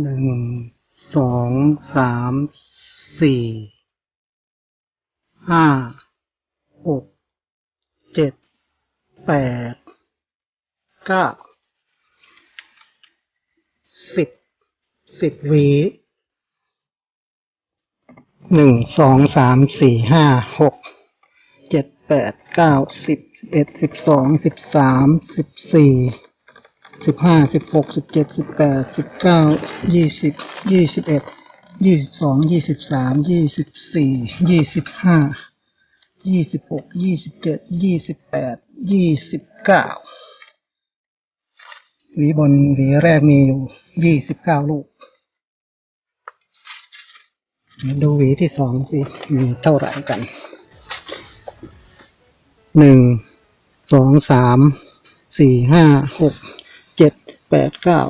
หนึ่งสองสามสี่ห้าหกเจ็ดแปดเก้าสิบสิบวีหนึ่งสองสามสี่ห้าหกเจ็ดแปดเก้าสิบสิบเอ็ดสิบสองสิบสามสิบสี่ สิบห้าสิบหกสิบเจ็ดสิบแปดสิบเก้ายี่สิบยี่สิบเอ็ดยี่สิบสองยี่สิบสามยี่สิบสี่ยี่สิบห้ายี่สิบหกยี่สิบเจ็ดยี่สิบแปดยี่สิบเก้าหวีบนหวีแรกมีอยู่ยี่สิบเก้าลูก ดูหวีที่สองสิมีเท่าไหร่กันหนึ่งสองสามสี่ห้าหก แปดเก้า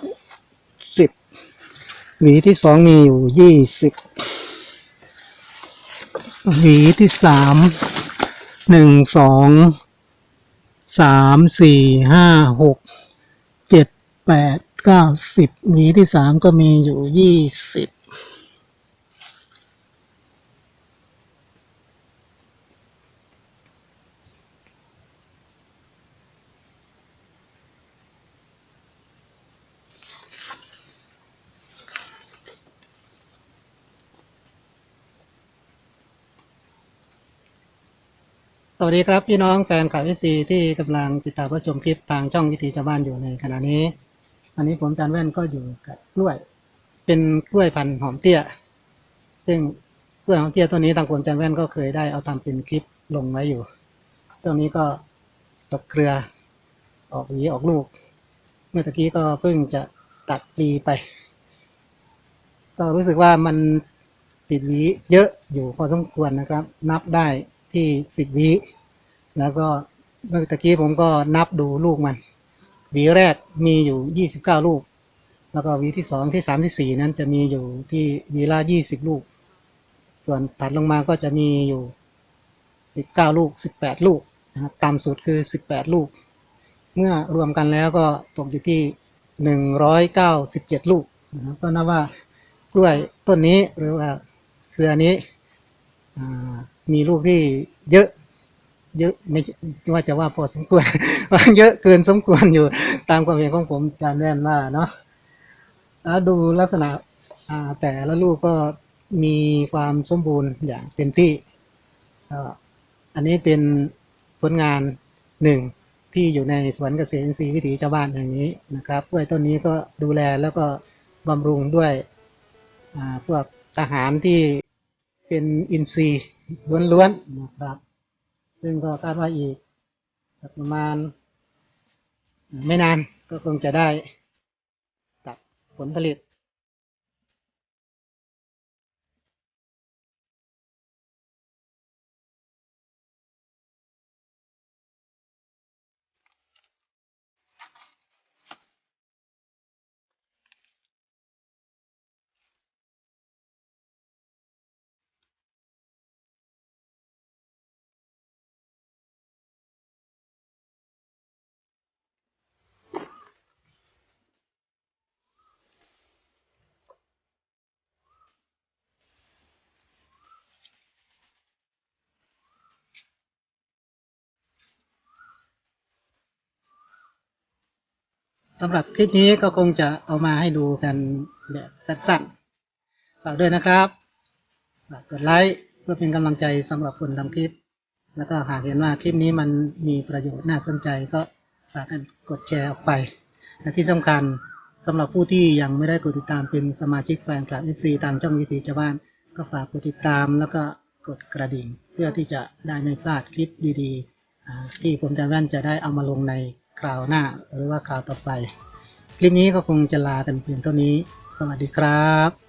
สิบหวีที่สองมีอยู่ยี่สิบหวีที่สามหนึ่งสองสามสี่ห้าหกเจ็ดแปดเก้าสิบหวีที่สามก็มีอยู่ยี่สิบ วัสดีครับพี่น้องแฟนข่าวเอฟซีที่กำลังติดตามรับชมคลิปทางช่องวิถีชาวบ้านอยู่ในขณะนี้ วันนี้ผมจานแว่นก็อยู่กับกล้วย เป็นกล้วยพันธุ์หอมเตี้ย ซึ่งกล้วยหอมเตี้ยตัวนี้ทางผมจานแว่นก็เคยได้เอาทำเป็นคลิปลงไว้อยู่ช่วงนี้ก็ตกเครือ ออกหวีออกลูก เมื่อตะกี้ก็เพิ่งจะตัดปลีไป ก็รู้สึกว่ามันติดหวีเยอะอยู่พอสมควรนะครับ นับได้ ที่สิบวิแล้วก็เมื่อตะกี้ผมก็นับดูลูกมันหวีแรกมีอยู่ยี่สิบเก้าลูก แล้วก็หวีที่สองที่สามที่สี่นั้นจะมีอยู่ที่หวีละยี่สิบลูก ส่วนถัดลงมาก็จะมีอยู่สิบเก้าลูกสิบแปดลูกนะครับต่ำสุดคือสิบแปดลูก เมื่อรวมกันแล้วก็ตกอยู่ที่หนึ่งร้อยเก้าสิบเจ็ดลูกนะครับก็นับว่ากล้วยต้นนี้หรือว่าเครือนี้ มีลูกที่เยอะ เยอะไม่ว่าจะว่าพอสมควรว่าเยอะเกินสมควรอยู่ตามความเห็นของผมอาจารแว่นว่าเนาะแล้วดูลักษณะแต่ละลูกก็มีความสมบูรณ์อย่างเต็มที่ อันนี้เป็นผลงานหนึ่งที่อยู่ในสวนเกษตรอินทรีย์วิถีชาวบ้านแห่งนี้นะครับกล้วยต้นนี้ก็ดูแลแล้วก็บำรุงด้วยพวกอาหารที่ เป็นอินทรีย์ล้วนๆนะครับ ซึ่งก็คาดว่าอีกประมาณ ไม่นานก็คงจะได้ตัดผลผลิต สำหรับคลิปนี้ก็คงจะเอามาให้ดูกันแบบสั้นๆ ฝากด้วยนะครับ ฝากกดไลค์เพื่อเป็นกำลังใจสำหรับคนทำคลิป แล้วก็หากเห็นว่าคลิปนี้มันมีประโยชน์น่าสนใจก็ฝากกันกดแชร์ออกไป และที่สำคัญสำหรับผู้ที่ยังไม่ได้กดติดตามเป็นสมาชิกแฟนคลับ FC ทางช่องวิถีชาวบ้าน ก็ฝากกดติดตามแล้วก็กดกระดิ่ง เพื่อที่จะได้ไม่พลาดคลิปดีๆที่ผมจะแว่นจะได้เอามาลงใน คราวหน้าหรือว่าคราวต่อไป คลิปนี้ก็คงจะลากันเพียงเท่านี้ สวัสดีครับ